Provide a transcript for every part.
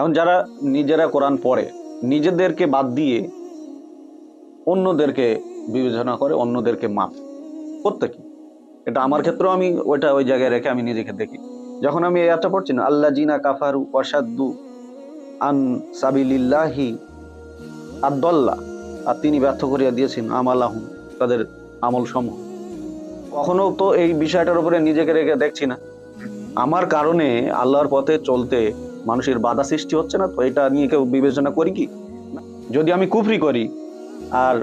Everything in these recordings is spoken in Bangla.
এখন যারা নিজেরা কোরআন পড়ে, নিজেদেরকে বাদ দিয়ে অন্যদেরকে বিবেচনা করে, অন্যদেরকে মাপ। প্রত্যেকে এটা আমার ক্ষেত্রেও আমি ওইটা ওই জায়গায় রেখে আমি নিজেকে দেখি। যখন আমি এই পড়ছি না আল্লাহ জিনা কাফারু অসাদ্দু আন সাবিলিল্লাহি আদল্লা আর তিনি ব্যর্থ করিয়া দিয়েছেন আমালাহুম, তাদের আমল সমূহ কখনো তো এই বিষয়টার উপরে নিজেকে রেখে দেখছি না। আমার কারণে আল্লাহর পথে চলতে মানুষের বাধা সৃষ্টি হচ্ছে না, তো এটা নিয়ে কেউ বিবেচনা করি কি? যদি আমি কুফরি করি আর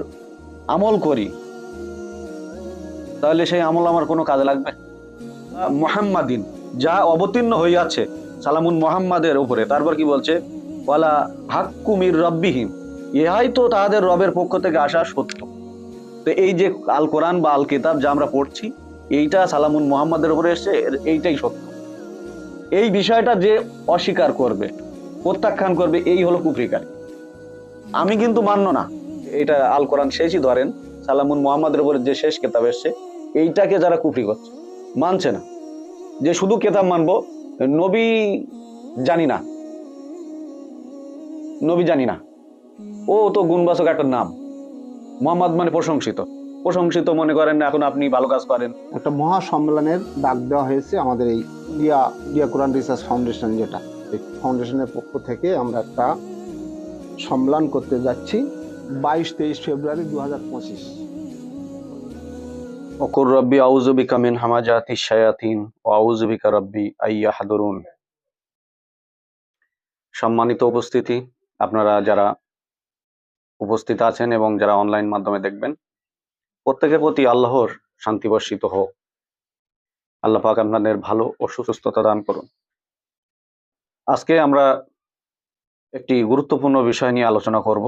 আমল করি, তাহলে সেই আমল আমার কোনো কাজে লাগবে? মোহাম্মাদিন, যা অবতীর্ণ হইয়াছে সালামুন মোহাম্মাদের উপরে। তারপর কি বলছে? ওয়ালা হাক্কুমির রব্বিহীন ইহাই তো তাদের রবের পক্ষ থেকে আসা সত্য। তো এই যে আল কোরআন বা আল কিতাব যা আমরা পড়ছি, এইটা সালামুন মোহাম্মদের উপরে এসছে এইটাই সত্য। এই বিষয়টা যে অস্বীকার করবে, প্রত্যাখ্যান করবে, এই হলো কুফরিকারী আমি কিন্তু মান্য না। এটা আল কোরআন শেষই ধরেন, সালামুন মোহাম্মদের উপরে যে শেষ কেতাব এসছে, এইটাকে যারা কুফরি করছে, মানছে না। যে শুধু কেতাব মানবো, নবী জানি না। নবী জানি না। ও তো গুণবাচক একটা নাম। মোহাম্মদ মানে প্রশংসিত। প্রশংসিত মনে করেন, এখন আপনি ভালো কাজ করেন। একটা মহা সম্মেলনের ডাক দেওয়া হয়েছে আমাদের এই ইন্ডিয়া ইন্ডিয়া কোরআন রিসার্চ ফাউন্ডেশন যেটা, এই ফাউন্ডেশনের পক্ষ থেকে আমরা একটা সম্মেলন করতে যাচ্ছি বাইশ তেইশ ফেব্রুয়ারি দু হাজার পঁচিশ। অকুর রব্বি আউযু বিকা মিন হামাজাতি শায়াতিন ও আউযু বিকা রব্বি আইয়া হাদুরুন সম্মানিত উপস্থিতি, আপনারা যারা উপস্থিত আছেন এবং যারা অনলাইন মাধ্যমে দেখবেন, প্রত্যেকের প্রতি আল্লাহর শান্তি বর্ষিত হোক। আল্লাহ পাক আপনাদের ভালো ও সুস্থতা দান করুন। আজকে আমরা একটি গুরুত্বপূর্ণ বিষয় নিয়ে আলোচনা করব।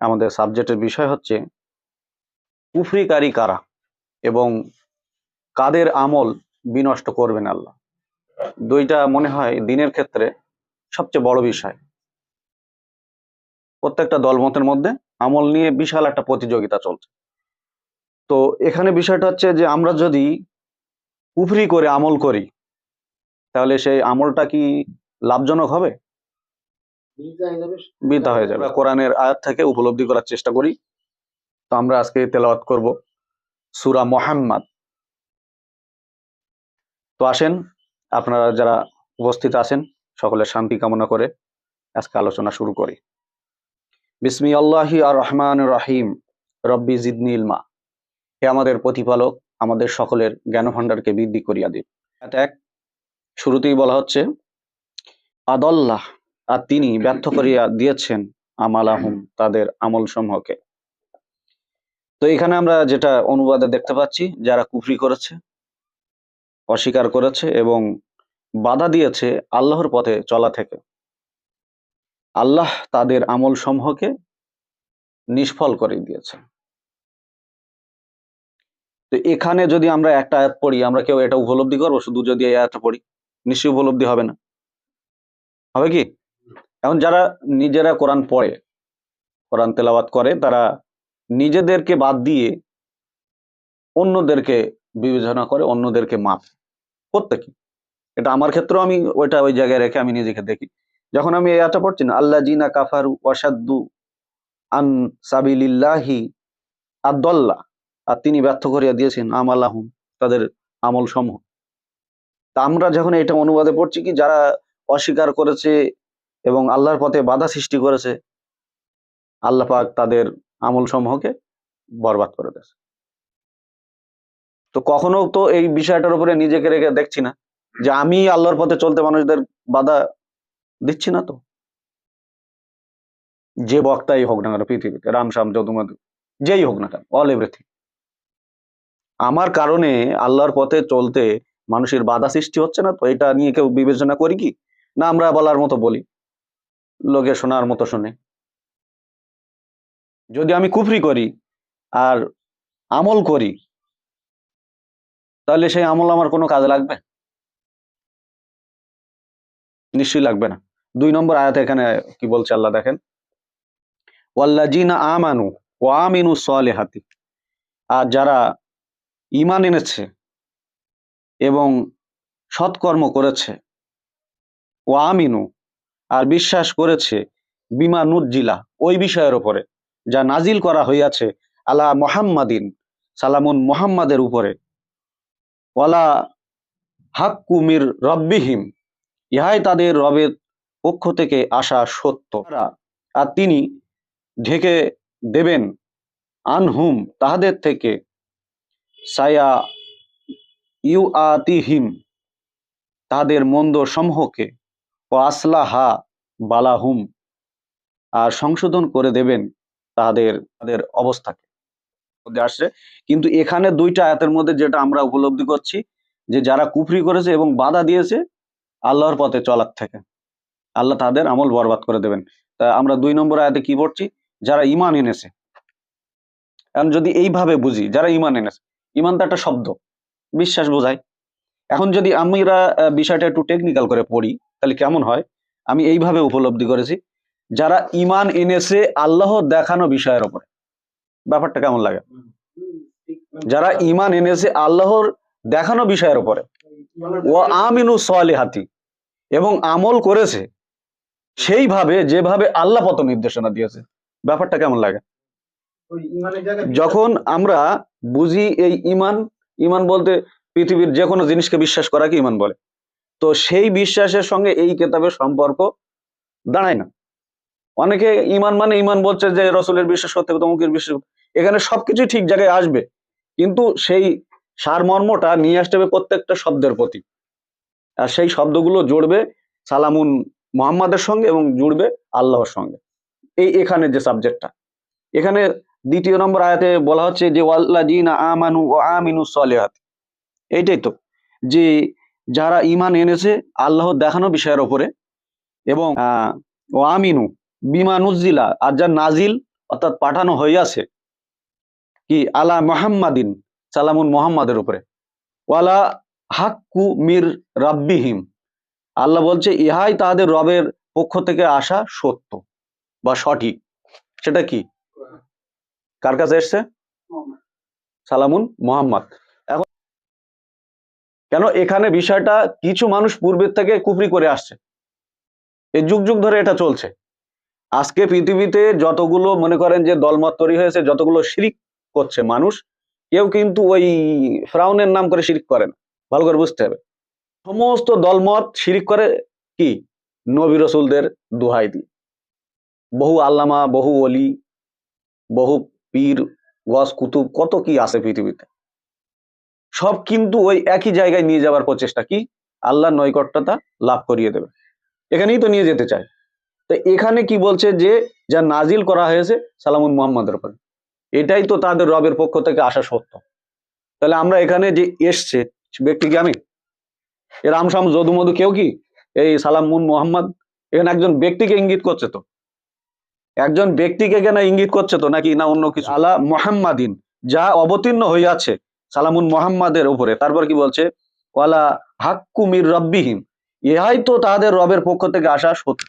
আমাদের সাবজেক্টের বিষয় হচ্ছে কুফরিকারী কারা এবং কাদের আমল বিনষ্ট করবেন আল্লাহ। দুইটা মনে হয় দিনের ক্ষেত্রে সবচেয়ে বড় বিষয়। প্রত্যেকটা দলমতের মধ্যে আমল নিয়ে বিশাল একটা প্রতিযোগিতা চলছে। তো এখানে বিষয়টা হচ্ছে যে আমরা যদি কুফরি করে আমল করি তাহলে সেই আমলটা কি লাভজনক হবে? বৃথা হয়ে যাবে। কোরআনের আয়াত থেকে উপলব্ধি করার চেষ্টা করি। তো আমরা আজকে তেলাওয়াত করব সুরা মোহাম্মদ। তো আসেন আপনারা যারা উপস্থিত আছেন সকলের শান্তি কামনা করে আজকে আলোচনা শুরু করি। বিসমি আল্লাহি আর রহমান রাহিম। রব্বি জিদনি ইলমা হে আমাদের প্রতিপালক আমাদের সকলের জ্ঞান ভাণ্ডারকে বৃদ্ধি করিয়া দিন। এক, শুরুতেই বলা হচ্ছে, আদল্লাহ আর তিনি ব্যর্থ করিয়া দিয়েছেন, আমালাহুম তাদের আমল সমূহকে। তো এখানে আমরা যেটা অনুবাদে দেখতে পাচ্ছি, যারা কুফরি করেছে, অস্বীকার করেছে এবং বাধা দিয়েছে আল্লাহর পথে চলা থেকে, আল্লাহ তাদের আমল সমূহকে নিষ্ফল করে দিয়েছে তো এখানে যদি আমরা একটা আয়াত পড়ি, আমরা কেউ এটা উপলব্ধি করব? শুধু যদি এই আয়াতটা পড়ি, নিশ্চয়ই উপলব্ধি হবে না। হবে কি? এখন যারা নিজেরা কোরআন পড়ে, কোরআন তেলাওয়াত করে, তারা নিজেদেরকে বাদ দিয়ে অন্যদেরকে বিবেচনা করে, অন্যদেরকে মাপ প্রত্যেকে এটা আমার ক্ষেত্রেও আমি ওইটা ওই জায়গায় রেখে আমি নিজেকে দেখি। যখন আমি এই আয়াতটা পড়ছি না আল্লাহ জিনা কাফারু ওয়াসাদ্দু আন সাবিলিল্লাহি আদল্লা। আর তিনি ব্যর্থ করিয়া দিয়েছেন আমালাহুম তাদের আমল সমূহ তা আমরা যখন এটা অনুবাদে পড়ছি কি, যারা অস্বীকার করেছে এবং আল্লাহর পথে বাধা সৃষ্টি করেছে, আল্লাহ পাক তাদের আমল সমূহকে বরবাদ করে দিয়েছে। তো কখনো তো এই বিষয়টার উপরে নিজেকে রেখে দেখছি না যে আমি আল্লাহর পথে চলতে মানুষদের বাধা দিচ্ছি না তো। যে বক্তাই হোক না কেন, পৃথিবীতে রাম শ্যাম যদুমধু, যেই হোক না কেন অল এভরিথিং আমার কারণে আল্লাহর পথে চলতে মানুষের বাধা সৃষ্টি হচ্ছে না, তো এটা নিয়ে কেউ বিবেচনা করি কি? না, আমরা বলার মতো বলি। লোকে শোনার মতো শুনে। যদি আমি কুফরি করি আর আমল করি, তাহলে সেই আমল আমার কোনো কাজে লাগবে? নিশ্চয়ই লাগবে না। দুই নম্বর আয়াতে এখানে কি বলছে আল্লাহ দেখেন? ওয়াল্লাজিনা আমানু ও আমিনু সালেহাতি। আর যারা ইমান এনেছে এবং সৎকর্ম করেছে। ও আমিনু আর বিশ্বাস করেছে বিমা নুজ্জিলা ওই বিষয়ের উপরে, যা নাজিল করা হইয়াছে আলা মোহাম্মাদিন, সালামুন মোহাম্মাদের উপরে। ওয়ালা হাক্কুমির রব্বিহিম, ইহাই তাদের রবের পক্ষ থেকে আসা সত্য। আর তিনি ঢেকে দেবেন আনহুম, তাহাদের থেকে সায়া ইউ আতিহিম তাদের মন্দ সমূহকে ও আসলাহা বালাহুম, আর সংশোধন করে দেবেন তাদের তাদের অবস্থাকে। আসছে, কিন্তু এখানে দুইটা আয়াতের মধ্যে যেটা আমরা উপলব্ধি করছি, যে যারা কুফরি করেছে এবং বাধা দিয়েছে, আল্লাহর পথে চলার থেকে। আল্লাহ তাদের আমল বরবাদ করে দেবেন। তা আমরা দুই নম্বর আয়াতে কি পড়ছি? যারা ইমান এনেছে। এখন যদি এইভাবে বুঝি, যারা ইমান এনেছে ইমান তো একটা শব্দ। বিশ্বাস বোঝায়। এখন যদি আমরা বিষয়টা একটু টেকনিক্যাল করে পড়ি, তাহলে কেমন হয়? আমি এইভাবে উপলব্ধি করেছি, যারা ইমান এনেছে, আল্লাহ দেখানো বিষয়ের উপরে। ব্যাপারটা কেমন লাগে? যারা ইমান এনেছে, আল্লাহর দেখানো বিষয়ের উপরে। ও আমিনু হাতি এবং আমল করেছে, সেইভাবে, যেভাবে আল্লাহ পত নির্দেশনা দিয়েছে। ব্যাপারটা কেমন লাগে? যখন আমরা বুঝি এই ইমান ইমান বলতে পৃথিবীর যে কোনো জিনিসকে বিশ্বাস করাকে ইমান বলে। তো সেই বিশ্বাসের সঙ্গে এই কেতাবের সম্পর্ক দাঁড়ায় না। অনেকে ইমান মানে ইমান বলছে যে রসুলের বিশ্বাস করতে হবে, তমুকের বিশ্বাস এখানে সবকিছু ঠিক জায়গায় আসবে। কিন্তু সেই সারমর্মটা নিয়ে আসতে হবে প্রত্যেকটা শব্দের প্রতি। আর সেই শব্দগুলো জুড়বে সালামুন মোহাম্মদের সঙ্গে এবং জুড়বে আল্লাহর সঙ্গে। এই এখানে যে সাবজেক্টটা এখানে দ্বিতীয় নম্বর আয়াতে বলা হচ্ছে যে আমানু ও আমিনু সলিহাত। এইটাই তো, যে যারা ইমান এনেছে, আল্লাহ দেখানো বিষয়ের ওপরে এবং ও আমিনু বিমা নুজিলা আর যা নাজিল অর্থাৎ পাঠানো হইয়াছে, কি? আলা মোহাম্মাদিন সালামুন মোহাম্মদের উপরে। ওয়ালা হাক্কু মির রাব্বিহিম আল্লাহ বলছে, ইহাই তাদের রবের পক্ষ থেকে আসা সত্য বা সঠিক। সেটা কি? কার কাছে এসছে? সালামুন মোহাম্মদ। এখন কেন এখানে বিষয়টা কিছু মানুষ পূর্বের থেকে কুফরি করে আসছে? এই যুগ যুগ ধরে এটা চলছে। আজকে পৃথিবীতে যতগুলো মনে করেন যে দলমত তৈরি হয়েছে যতগুলো শিরিক করছে মানুষ কেউ কিন্তু ওই ফ্রাউনের নাম করে শিরিক করে না। ভালো করে বুঝতে হবে। সমস্ত দলমত শিরিক করে কি? নবী রসুলদের দোহাই দিয়ে। বহু আল্লামা বহু অলি বহু পীর গস কুতুব, কত কি আছে পৃথিবীতে। সব কিন্তু ওই একই জায়গায় নিয়ে যাওয়ার প্রচেষ্টা কি? আল্লাহর নৈকট্যতা লাভ করিয়ে দেবে। এখানেই তো নিয়ে যেতে চায়। তো এখানে কি বলছে যে, যা নাজিল করা হয়েছে, সালামুন মোহাম্মদের উপরে। এটাই তো তাদের রবের পক্ষ থেকে আসা সত্য। তাহলে আমরা এখানে যে এসছে, ব্যক্তি কি আমি? এ রামসাম যদু মধু কেউ কি? এই সালামুন মোহাম্মদ, এখানে একজন ব্যক্তিকে ইঙ্গিত করছে তো। একজন ব্যক্তিকে কেন ইঙ্গিত করছে তো নাকি না অন্য কিছু? আলা মোহাম্মাদিন, যা অবতীর্ণ হইয়াছে, সালামুন মোহাম্মদের উপরে। তারপর কি বলছে? ওয়ালা হাক্কু মির রব্বিহিম, ইহাই তো তাদের রবের পক্ষ থেকে আসা সত্য।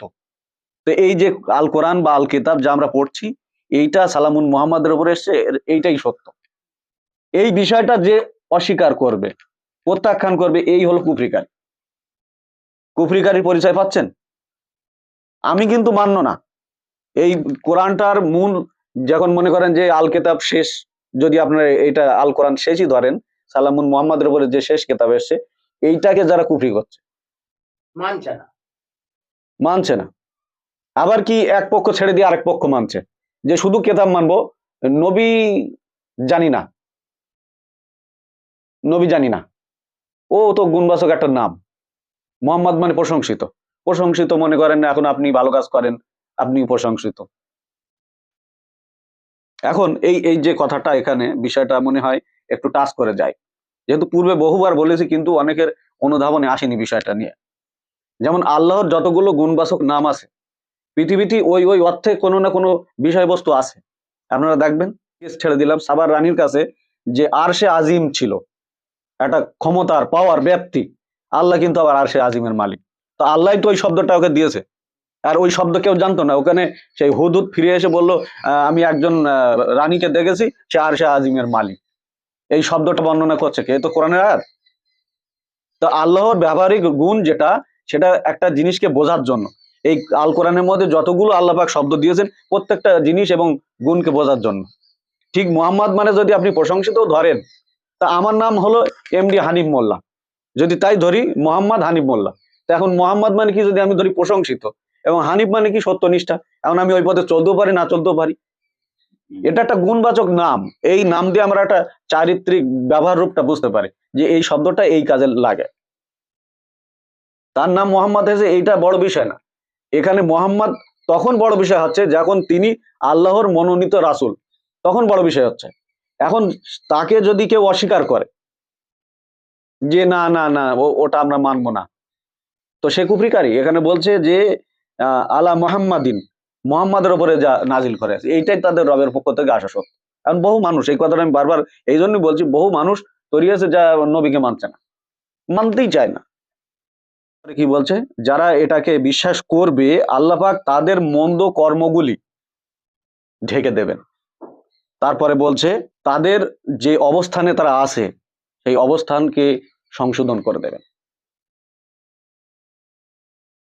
তো এই যে আল কোরআন বা আল কিতাব যা আমরা পড়ছি, এইটা সালামুন মোহাম্মদের উপরে এসছে এইটাই সত্য। এই বিষয়টা যে অস্বীকার করবে, প্রত্যাখ্যান করবে, এই হলো কুফরিকারী। কুফরিকারীর পরিচয় পাচ্ছেন? আমি কিন্তু মান্য না। এই কোরআনটার মূল যখন মনে করেন যে আল কেতাব শেষ যদি আপনার এইটা আল কোরআন শেষই ধরেন সালামুন মোহাম্মদের উপরে যে শেষ কেতাব এসছে এইটাকে যারা কুফরি করছে। মানছে না। মানছে না। আবার কি এক পক্ষ ছেড়ে দিয়ে আরেক পক্ষ মানছে? যে শুধু কেতাব মানবো নবী জানি না। নবী জানি না। ও তো গুণবাচক একটা নাম। মোহাম্মদ মানে প্রশংসিত। প্রশংসিত মনে করেন এখন আপনি ভালো কাজ করেন আপনি প্রশংসিত এখন এই এই যে কথাটা এখানে, বিষয়টা মনে হয় একটু টাচ করে যায়। যেহেতু পূর্বে বহুবার বলেছি, কিন্তু অনেকের অনুধাবনে আসেনি বিষয়টা নিয়ে। যেমন আল্লাহর যতগুলো গুণবাচক নাম আছে পৃথিবীতে ওই ওই অর্থে কোনো না কোনো বিষয়বস্তু আছে। আপনারা দেখবেন কেস ছেড়ে দিলাম, সাবার রানীর কাছে যে আরশে আজিম ছিল, একটা ক্ষমতার পাওয়ার ব্যাপ্তি আল্লাহ কিন্তু আবার আরশে আজিমের মালিক। তো আল্লাহ তো ওই শব্দটা ওকে দিয়েছে। আর ওই শব্দ কেউ জানতো না। ওখানে সেই হুদুদ ফিরে এসে বলল আমি একজন রানীকে দেখেছি, সে আরশে আজিমের মালিক। এই শব্দটা বর্ণনা করছে কে? তো কোরআনের আয়াত। তো আল্লাহর ব্যবহারিক গুণ যেটা, সেটা একটা জিনিসকে বোঝার জন্য। এই আল কোরআনের মধ্যে যতগুলো আল্লাহ পাক শব্দ দিয়েছেন, প্রত্যেকটা জিনিস এবং গুণকে বোঝার জন্য। ঠিক মোহাম্মদ মানে যদি আপনি প্রশংসিত ধরেন, তা আমার নাম হলো এমডি হানিফ মোল্লা। যদি তাই ধরি, মোহাম্মদ হানিফ মোল্লা। তা এখন মোহাম্মদ মানে কি? যদি আমি ধরি প্রশংসিত। এবং হানিফ মানে কি সত্যনিষ্ঠা? এখন আমি ওই পথে চলতেও পারি না চলতেও পারি। এটা একটা গুণবাচক নাম। এই নাম দিয়ে আমরা একটা চারিত্রিক ব্যবহার রূপটা বুঝতে পারি যে এই শব্দটা এই কাজে লাগে। তার নাম মোহাম্মদ হয়েছে এইটা বড় বিষয় না। এখানে মোহাম্মদ তখন বড় বিষয় হচ্ছে যখন তিনি আল্লাহর মনোনীত রাসুল তখন বড় বিষয় হচ্ছে। এখন তাকে যদি কেউ অস্বীকার করে যে না না না ও- ওটা আমরা মানবো না। তো সে কুফরিকারী এখানে বলছে যে আলা মোহাম্মদিন। মোহাম্মদের ওপরে যা নাজিল করে এইটাই তাদের রবের পক্ষ থেকে আসা সত্য। কারণ বহু মানুষ, এই কথাটা আমি বারবার এই জন্যই বলছি, বহু মানুষ তৈরি আছে যা নবীকে মানছে না। মানতেই চায় না। কি বলছে? যারা এটাকে বিশ্বাস করবে, আল্লাহ পাক তাদের মন্দ কর্মগুলি ঢেকে দেবেন। তারপরে বলছে, তাদের যে অবস্থানে তারা আছে, সেই অবস্থানকে সংশোধন করে দেবেন।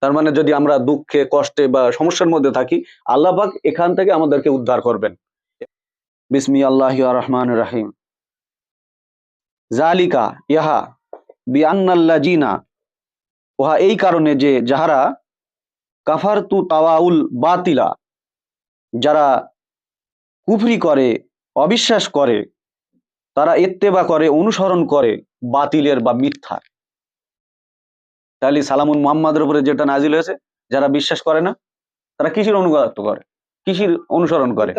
তার মানে যদি আমরা দুঃখে, কষ্টে বা সমস্যার মধ্যে থাকি, আল্লাহ পাক এখান থেকে আমাদেরকে উদ্ধার করবেন। বিসমি আল্লাহ রহমান রাহিম। জালিকা ইহা বিআন্নাল্লাজিনা উহা এই কারণে যে যাহারা কাফার তু তাওয়াউল বাতিলা, যারা কুফরি করে, অবিশ্বাস করে, তারা ইত্তেবা করে, অনুসরণ করে, বাতিলের বা মিথ্যা তাহলে সালামুন মোহাম্মদের উপরে যেটা নাজিল হয়েছে যারা বিশ্বাস করে না তারা কিসের অনুগত করে কিসির অনুসরণ করে।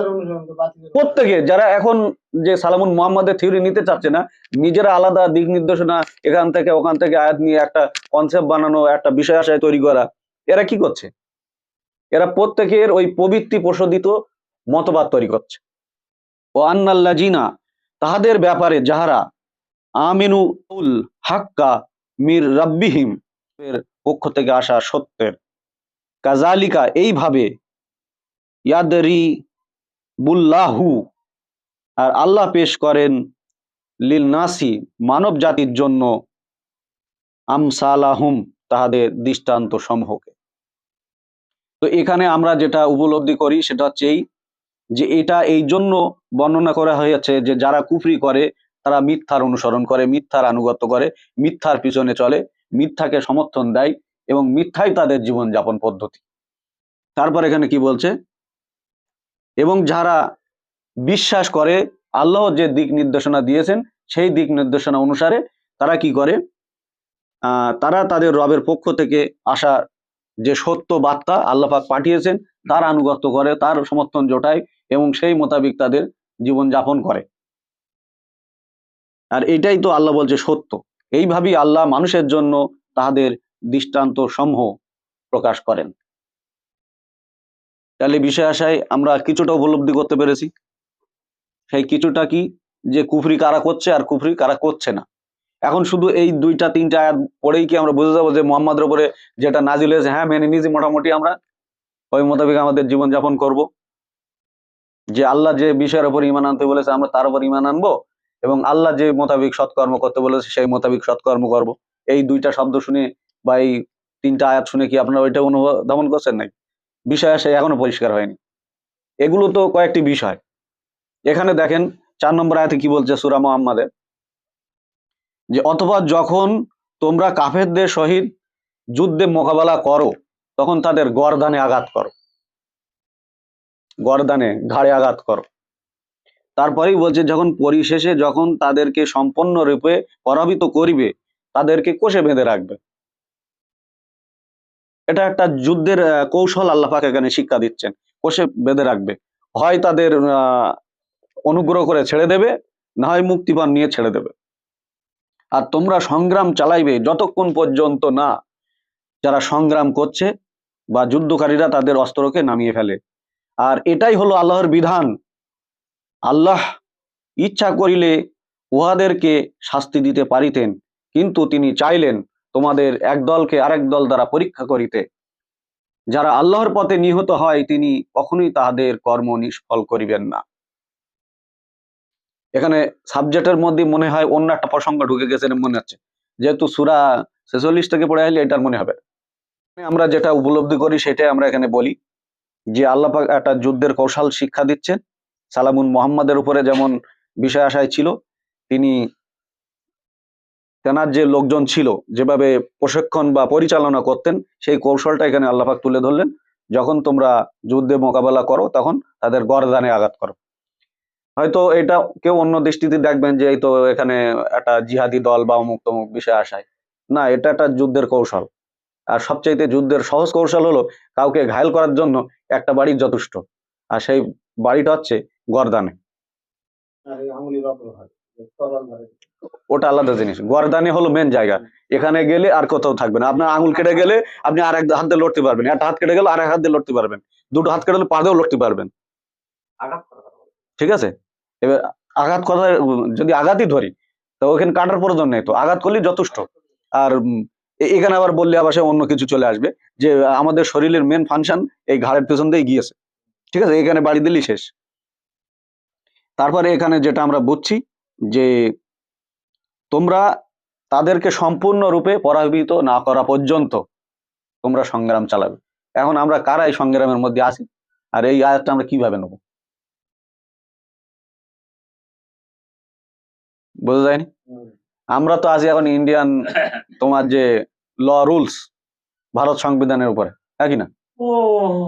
প্রত্যেকে যারা এখন যে সালামুন মোহাম্মদের থিওরি নিতে চাচ্ছে না নিজেরা আলাদা দিক নির্দেশনা এখান থেকে ওখান থেকে আয়াত নিয়ে একটা কনসেপ্ট বানানো একটা বিষয় আশায় তৈরি করা এরা কি করছে? এরা প্রত্যেকের ওই প্রবৃত্তি প্রশোদিত মতবাদ তৈরি করছে। ও আন্নাল্লা জিনা তাহাদের ব্যাপারে যাহারা আমিনু উল হাক্কা মির রাব্বিহিম এর পক্ষ থেকে আসা সত্যের। কাজালিকা এইভাবে ইয়াদরি বুল্লাহু আর আল্লাহ পেশ করেন লিল নাসি মানব জাতির জন্য আমসালাহুম, তাহাদের দৃষ্টান্ত সমূহকে। তো এখানে আমরা যেটা উপলব্ধি করি সেটা হচ্ছে যে এটা এই জন্য বর্ণনা করা হয়েছে যে যারা কুফরি করে, তারা মিথ্যার অনুসরণ করে, মিথ্যার আনুগত্য করে, মিথ্যার পিছনে চলে। মিথ্যাকে সমর্থন দেয় এবং মিথ্যাই তাদের জীবনযাপন পদ্ধতি। তারপর এখানে কি বলছে? এবং যারা বিশ্বাস করে, আল্লাহ যে দিক নির্দেশনা দিয়েছেন, সেই দিক নির্দেশনা অনুসারে তারা কি করে? তারা তাদের রবের পক্ষ থেকে আসা যে সত্য বার্তা আল্লাহ পাক পাঠিয়েছেন, তার আনুগত্য করে, তার সমর্থন জোটায় এবং সেই মোতাবিক তাদের জীবন যাপন করে। আর এটাই তো আল্লাহ বলছে সত্য। এইভাবেই আল্লাহ মানুষের জন্য তাহাদের দৃষ্টান্ত সমূহ প্রকাশ করেন। তাহলে বিষয় আশায় আমরা কিছুটা উপলব্ধি করতে পেরেছি। সেই কিছুটা কি? যে কুফরি কারা করছে আর কুফরি কারা করছে না। এখন শুধু এই দুইটা, তিনটা আয়াত পড়েই কি আমরা বুঝে যাব যে মোহাম্মদের উপরে যেটা নাজিল হয়েছে হ্যাঁ মেনে নিয়েছি মোটামুটি আমরা। ওই মোতাবেক আমাদের জীবনযাপন করব। যে আল্লাহ যে বিষয়ের উপর ইমান আনতে বলেছে, আমরা তার উপর ইমান আনব। এবং আল্লাহ যে মোতাবিক সৎকর্ম করতে বলেছে, সেই মোতাবিক সৎকর্ম করব। এই দুইটা শব্দ শুনে বা এই তিনটা আয়াত শুনে কি আপনারা ওইটা অনুধাবন করছেন নাকি? বিষয় আসে এখনও পরিষ্কার হয়নি। এগুলো তো কয়েকটি বিষয়। এখানে দেখেন, চার নম্বর আয়াতে কি বলছে সুরা মোহাম্মদে? যে, অথবা যখন তোমরা কাফেরদের সহিত যুদ্ধে মোকাবেলা করো, তখন তাদের গরদানে আঘাত করো। গরদানে ঘাড়ে আঘাত করো। তারপরেই বলছে, যখন পরিশেষে যখন তাদেরকে সম্পূর্ণরূপে পরাজিত করিবে, তাদেরকে কোষে বেঁধে রাখবে। এটা একটা যুদ্ধের কৌশল আল্লাহ পাক এখানে শিক্ষা দিচ্ছেন। কোষে বেঁধে রাখবে। হয় তাদের অনুগ্রহ করে ছেড়ে দেবে, না হয় মুক্তিপণ নিয়ে ছেড়ে দেবে। আর তোমরা সংগ্রাম চালাইবে যতক্ষণ পর্যন্ত না যারা সংগ্রাম করছে বা যুদ্ধকারীরা তাদের অস্ত্রকে নামিয়ে ফেলে। আর এটাই হলো আল্লাহর বিধান। আল্লাহ ইচ্ছা করিলে উহাদেরকে শাস্তি দিতে পারিতেন, কিন্তু তিনি চাইলেন তোমাদের এক দলকে আরেক দল দ্বারা পরীক্ষা করিতে। যারা আল্লাহর পথে নিহত হয়, তিনি কখনোই তাহাদের কর্ম নিষ্ফল করিবেন না। এখানে সাবজেক্টের মধ্যে মনে হয় অন্য একটা প্রসঙ্গ ঢুকে গেছে মনে হচ্ছে। যেহেতু সুরা ছেচল্লিশ থেকে পড়ে আসলে এটার মনে হবে। আমরা যেটা উপলব্ধি করি, সেটাই আমরা এখানে বলি যে আল্লাপাক একটা যুদ্ধের কৌশল শিক্ষা দিচ্ছেন। সালামুন মোহাম্মদের উপরে যেমন বিষয় আশায় ছিল, তিনি তেনার যে লোকজন ছিল, যেভাবে প্রশিক্ষণ বা পরিচালনা করতেন, সেই কৌশলটা এখানে আল্লাহ পাক তুলে ধরলেন। যখন তোমরা যুদ্ধে মোকাবেলা করো, তখন তাদের গরদানে আঘাত করো। হয়তো এটা কেউ অন্য দৃষ্টিতে দেখবেন যে, এই তো এখানে একটা জিহাদি দল বা অমুক তমুক বিষয় আসায় না, এটা একটা যুদ্ধের কৌশল। আর সবচাইতে যুদ্ধের সহজ কৌশল হলো, কাউকে ঘায়ল করার জন্য একটা বাড়ি যথেষ্ট। আর সেই বাড়িটা হচ্ছে গরদানে। ওটা আলাদা জিনিস। গরদানে হলো মেন জায়গা। এখানে গেলে আর কোথাও থাকবে না। আপনার আঙুল কেটে গেলে আপনি আর এক হাত দিয়ে লড়তে পারবেন। একটা হাত কেটে গেলে আর এক হাত দিয়ে লড়তে পারবেন। দুটো হাত কেটে গেলে পা দিয়েও লড়তে পারবেন। ঠিক আছে? এবার আঘাত কথা যদি আঘাতই ধরি তো ওখানে কাটার প্রয়োজন নেই তো। আঘাত করলেই যথেষ্ট। আর এখানে আবার বললে আবার সে অন্য কিছু চলে আসবে। যে আমাদের শরীরের মেন ফাংশন এই ঘাড়ের পেছন দিয়ে গিয়েছে। ঠিক আছে? এখানে বাড়ি দিলেই শেষ। তারপরে এখানে যেটা আমরা বুঝছি যে তোমরা তাদেরকে সম্পূর্ণরূপে পরাভূত না করা পর্যন্ত তোমরা সংগ্রাম চালাবে। এখন আমরা কারা এই সংগ্রামের মধ্যে আছি? আর এই আয়াতটা আমরা কীভাবে নেব? বোঝা যায়নি? আমরা তো আছি এখন ইন্ডিয়ান তোমার যে ল রুলস, ভারত সংবিধানের উপরে হ্যাঁ কি না? ও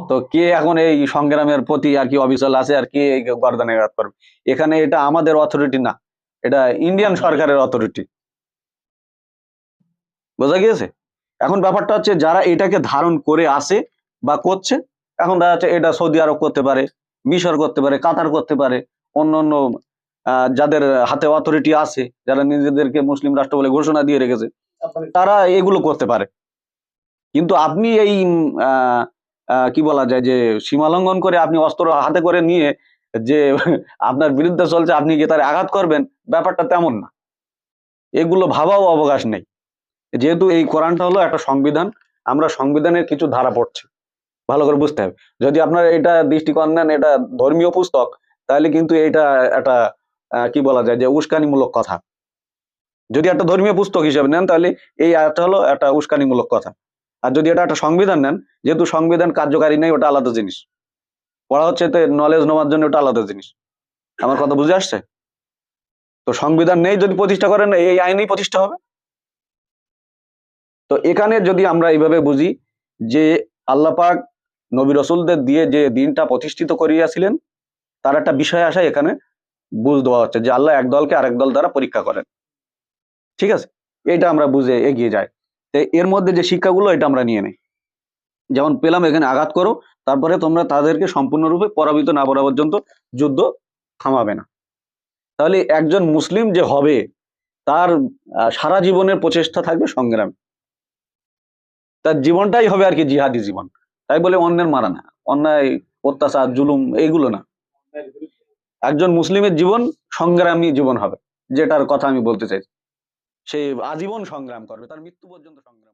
তো কে এখন এই সংগ্রামের প্রতি আর কি অবিচল আছে আর কে গর্দানে আঘাত করবে? এখানে এটা আমাদের অথরিটি না, এটা ইন্ডিয়ান সরকারের অথরিটি বোঝা গিয়েছে? এখন ব্যাপারটা হচ্ছে যারা এটাকে ধারণ করে আসে বা করছে, এখন দেখা যাচ্ছে এটা সৌদি আরব করতে পারে, মিশর করতে পারে, কাতার করতে পারে, অন্য অন্য যাদের হাতে অথরিটি আছে, যারা নিজেদেরকে মুসলিম রাষ্ট্র বলে ঘোষণা দিয়ে রেখেছে, তারা এগুলো করতে পারে। কিন্তু আপনি এই কি বলা যায় যে সীমা লঙ্ঘন করে আপনি অস্ত্র হাতে করে নিয়ে যে আপনার বিরুদ্ধে চলছে, আপনি গিয়ে তার আঘাত করবেন, ব্যাপারটা তেমন না। এগুলো ভাবাও অবকাশ নেই। যেহেতু এই কোরআনটা হলো একটা সংবিধান, আমরা সংবিধানের কিছু ধারা পড়ছি। ভালো করে বুঝতে হবে। যদি আপনার এটা দৃষ্টিকোণ নেন, এটা ধর্মীয় পুস্তক, তাহলে কিন্তু এটা একটা কি বলা যায় যে উস্কানিমূলক কথা। যদি একটা ধর্মীয় পুস্তক হিসেবে নেন, তাহলে এই আয়াতটা হলো একটা উস্কানিমূলক কথা। আর যদি এটা একটা সংবিধান নেন, যেহেতু সংবিধান কার্যকারী নেই, ওটা আলাদা জিনিস। পড়া হচ্ছে তো নলেজ নেওয়ার জন্য ওটা আলাদা জিনিস। আমার কথা বুঝে আসছে? তো সংবিধান নেই যদি প্রতিষ্ঠা করেন এই আইনেই প্রতিষ্ঠা হবে? তো এখানে যদি আমরা এইভাবে বুঝি যে আল্লাহ পাক নবী রসুলদের দিয়ে যে দিনটা প্রতিষ্ঠিত করিয়াছিলেন, তার একটা বিষয় আসা এখানে বুঝ দেওয়া হচ্ছে যে আল্লাহ এক দলকে আরেক দল দ্বারা পরীক্ষা করেন। ঠিক আছে? এটা আমরা বুঝে এগিয়ে যাই। এর মধ্যে যে শিক্ষাগুলো, এটা আমরা নিয়ে নেই। যেমন পেলাম, এখানে আঘাত করো, তারপরে তোমরা তাদেরকে সম্পূর্ণরূপে পরাবিত না করা পর্যন্ত যুদ্ধ থামাবে না। তাহলে একজন মুসলিম যে হবে, তার সারা জীবনের প্রচেষ্টা থাকবে সংগ্রাম। তার জীবনটাই হবে আর কি জিহাদি জীবন। তাই বলে অন্যের মারা না। অন্যায়, অত্যাচার, জুলুম এইগুলো না। একজন মুসলিমের জীবন সংগ্রামী জীবন হবে, যেটার কথা আমি বলতে চাই সে আজীবন সংগ্রাম করবে তার মৃত্যু পর্যন্ত সংগ্রাম